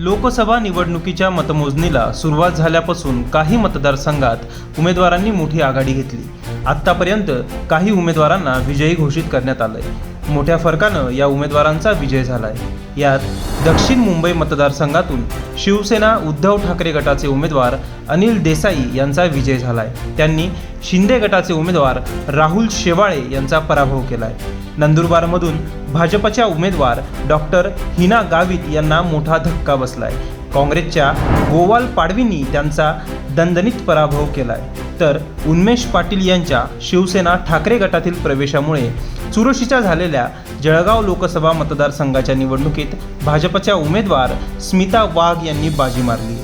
लोकसभा निवडणुकीच्या मतमोजणीला सुरुवात झाल्यापासून काही मतदारसंघात उमेदवारांनी मोठी आघाडी घेतली. आत्तापर्यंत काही उमेदवारांना विजयी घोषित करण्यात आलंय. मोठ्या फरकानं या उमेदवारांचा विजय झालाय. यात दक्षिण मुंबई मतदारसंघातून शिवसेना उद्धव ठाकरे गटाचे उमेदवार अनिल देसाई यांचा विजय झालाय. त्यांनी शिंदे गटाचे उमेदवार राहुल शेवाळे यांचा पराभव केलाय. नंदुरबारमधून भाजपच्या उमेदवार डॉक्टर हिना गावित यांना मोठा धक्का बसलाय. काँग्रेसच्या गोवाल पाडवींनी त्यांचा दणदणीत पराभव केलाय. तर उन्मेष पाटील यांच्या शिवसेना ठाकरे गटातील प्रवेशामुळे चुरशीच्या झालेल्या जळगाव लोकसभा मतदारसंघाच्या निवडणुकीत भाजपच्या उमेदवार स्मिता वाघ यांनी बाजी मारली.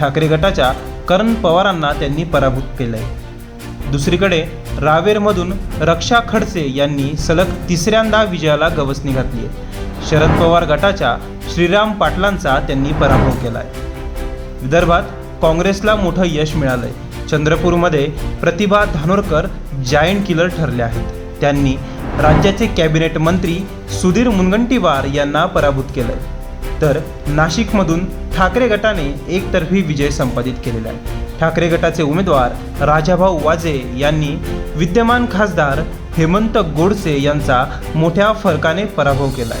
ठाकरे गटाच्या करण पवारांना त्यांनी पराभूत केलंय. दुसरीकडे रावेरमधून रक्षा खडसे यांनी सलग तिसऱ्यांदा विजयाला गवसणी घातली आहे. शरद पवार गटाच्या श्रीराम पाटलांचा त्यांनी पराभव आहे विदर्भात काँग्रेसला मोठं यश मिळालं आहे चंद्रपूरमध्ये प्रतिभा धानोरकर जायंट किलर ठरले आहेत. त्यांनी राज्याचे कॅबिनेट मंत्री सुधीर मुनगंटीवार यांना पराभूत केलं आहे तर नाशिकमधून ठाकरे गटाने एकतर्फी विजय संपादित केलेला आहे. ठाकरे गटाचे उमेदवार राजाभाऊ वाजे यांनी विद्यमान खासदार हेमंत गोडसे यांचा मोठ्या फरकाने पराभव केलाय.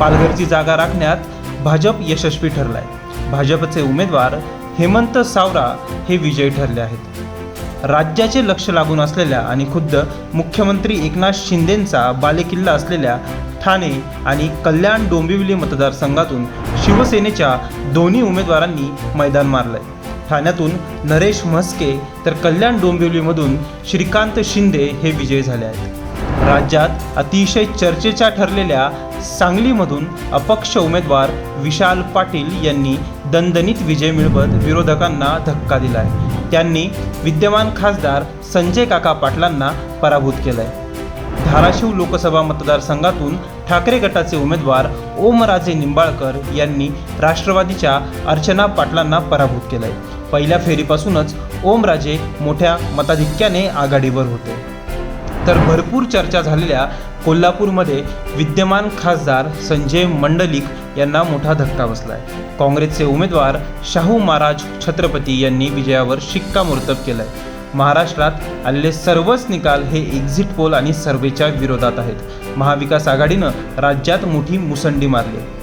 पालघरची जागा राखण्यात भाजप यशस्वी ठरलाय. भाजपचे उमेदवार हेमंत सावरा हे विजयी ठरले आहेत. राज्याचे लक्ष लागून असलेल्या आणि खुद्द मुख्यमंत्री एकनाथ शिंदेंचा बालेकिल्ला असलेल्या ठाणे आणि कल्याण डोंबिवली मतदारसंघातून शिवसेनेच्या दोन्ही उमेदवारांनी मैदान मारलंय. ठाण्यातून नरेश म्हस्के तर कल्याण डोंबिवलीमधून श्रीकांत शिंदे हे विजयी झाले आहेत. राज्यात अतिशय चर्चेच्या ठरलेल्या सांगलीमधून अपक्ष उमेदवार विशाल पाटील यांनी दणदणीत विजय मिळवत विरोधकांना धक्का दिला आहे त्यांनी विद्यमान खासदार संजय काका पाटलांना पराभूत केलंय. धाराशिव लोकसभा मतदारसंघातून ठाकरे गटाचे उमेदवार ओमराजे निंबाळकर यांनी राष्ट्रवादीच्या अर्चना पाटलांना पराभूत केलंय. पहिल्या फेरीपासूनच ओमराजे मोठ्या मताधिक्याने आघाडीवर होते. तर भरपूर चर्चा झालेल्या कोल्हापूरमध्ये विद्यमान खासदार संजय मंडलिक यांना मोठा धक्का बसलाय. काँग्रेसचे उमेदवार शाहू महाराज छत्रपती यांनी विजयावर शिक्कामोर्तब केलंय. महाराष्ट्रात आलेले सर्वच निकाल हे एक्झिट पोल आणि सर्वेच्या विरोधात आहेत. महाविकास आघाडीनं राज्यात मोठी मुसंडी मारली.